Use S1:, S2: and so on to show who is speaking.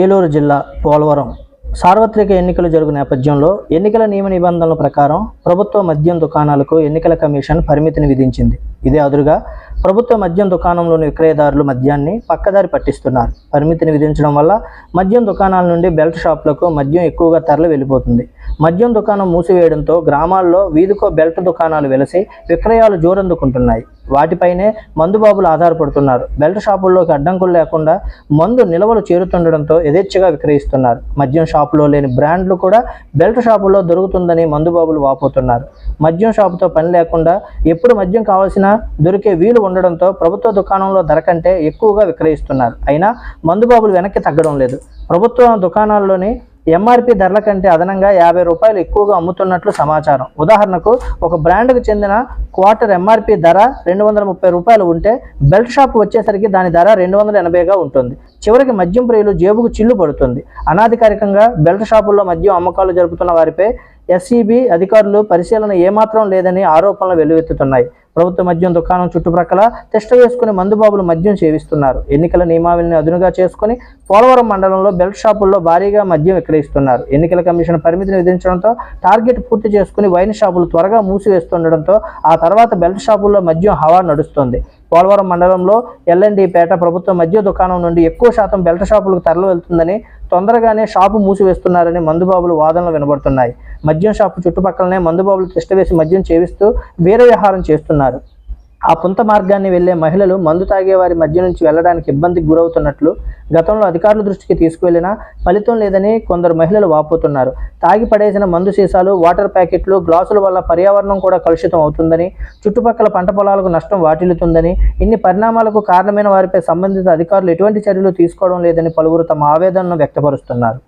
S1: ఏలూరు జిల్లా పోలవరం. సార్వత్రిక ఎన్నికలు జరుగు నేపథ్యంలో ఎన్నికల నియమ నిబంధనల ప్రకారం ప్రభుత్వ మద్యం దుకాణాలకు ఎన్నికల కమిషన్ పరిమితిని విధించింది. ఇదే అదురుగా ప్రభుత్వ మద్యం దుకాణంలోని విక్రయదారులు మద్యాన్ని పక్కదారి పట్టిస్తున్నారు. పరిమితిని విధించడం వల్ల మద్యం దుకాణాల నుండి బెల్ట్ షాపులకు మద్యం ఎక్కువగా తరలి వెళ్ళిపోతుంది. మద్యం దుకాణం మూసివేయడంతో గ్రామాల్లో వీధికో బెల్ట్ దుకాణాలు వెలసి విక్రయాలు జోరందుకుంటున్నాయి. వాటిపైనే మందుబాబులు ఆధారపడుతున్నారు. బెల్ట్ షాపుల్లోకి అడ్డంకులు లేకుండా మందు నిల్వలు చేరుతుండడంతో యథేచ్ఛగా విక్రయిస్తున్నారు. మద్యం షాపులో లేని బ్రాండ్లు కూడా బెల్ట్ షాపుల్లో దొరుకుతుందని మందుబాబులు వాపోతున్నారు. మద్యం షాపుతో పని లేకుండా ఎప్పుడు మద్యం కావాల్సినా దొరికే వీలు ఉండడంతో ప్రభుత్వ దుకాణంలో ధర కంటే ఎక్కువగా విక్రయిస్తున్నారు. అయినా మందుబాబులు వెనక్కి తగ్గడం లేదు. ప్రభుత్వ దుకాణాల్లోని ఎంఆర్పి ధరల కంటే అదనంగా యాభై రూపాయలు ఎక్కువగా అమ్ముతున్నట్లు సమాచారం. ఉదాహరణకు ఒక బ్రాండ్కు చెందిన క్వార్టర్ ఎంఆర్పి ధర రెండు వందల ముప్పై రూపాయలు ఉంటే బెల్ట్ షాప్ వచ్చేసరికి దాని ధర రెండు వందల ఎనభైగా ఉంటుంది. చివరికి మద్యం ప్రియులు జేబుకు చిల్లు పడుతుంది. అనాధికారికంగా బెల్ట్ షాపుల్లో మద్యం అమ్మకాలు జరుపుతున్న వారిపై ఎస్సీబీ అధికారులు పరిశీలన ఏమాత్రం లేదని ఆరోపణలు వెల్లువెత్తుతున్నాయి. ప్రభుత్వ మద్యం దుకాణం చుట్టుప్రక్కల తిష్ట వేసుకుని మందుబాబులు మద్యం సేవిస్తున్నారు. ఎన్నికల నియమావళిని అదునుగా చేసుకుని పోలవరం మండలంలో బెల్ట్ షాపుల్లో భారీగా మద్యం విక్రయిస్తున్నారు. ఎన్నికల కమిషన్ పరిమితిని విధించడంతో టార్గెట్ పూర్తి చేసుకుని వైన్ షాపులు త్వరగా మూసివేస్తుండడంతో ఆ తర్వాత బెల్ట్ షాపుల్లో మద్యం హవా నడుస్తుంది. పోలవరం మండలంలో ఎల్ఎన్డి పేట ప్రభుత్వ మద్య దుకాణం నుండి ఎక్కువ శాతం బెల్ట్ షాపులకు తరలి వెళ్తుందని తొందరగానే షాపు మూసివేస్తున్నారని మందుబాబులు వాదనలు వినబడుతున్నాయి. మద్యం షాపు చుట్టుపక్కలనే మందుబాబులు తిష్టవేసి మద్యం చేవిస్తూ వీర వ్యవహారం చేస్తున్నారు. ఆ పుంత మార్గాన్ని వెళ్ళే మహిళలు మందు తాగే వారి మధ్య నుంచి వెళ్ళడానికి ఇబ్బందికి గురవుతున్నట్లు గతంలో అధికారుల దృష్టికి తీసుకువెళ్ళినా ఫలితం లేదని కొందరు మహిళలు వాపోతున్నారు. తాగి పడేసిన మందు సీసాలు వాటర్ ప్యాకెట్లు గ్లాసుల వల్ల పర్యావరణం కూడా కలుషితం అవుతుందని చుట్టుపక్కల పంట పొలాలకు నష్టం వాటిల్లుతుందని ఇన్ని పరిణామాలకు కారణమైన వారిపై సంబంధిత అధికారులు ఎటువంటి చర్యలు తీసుకోవడం లేదని పలువురు తమ ఆవేదనను వ్యక్తపరుస్తున్నారు.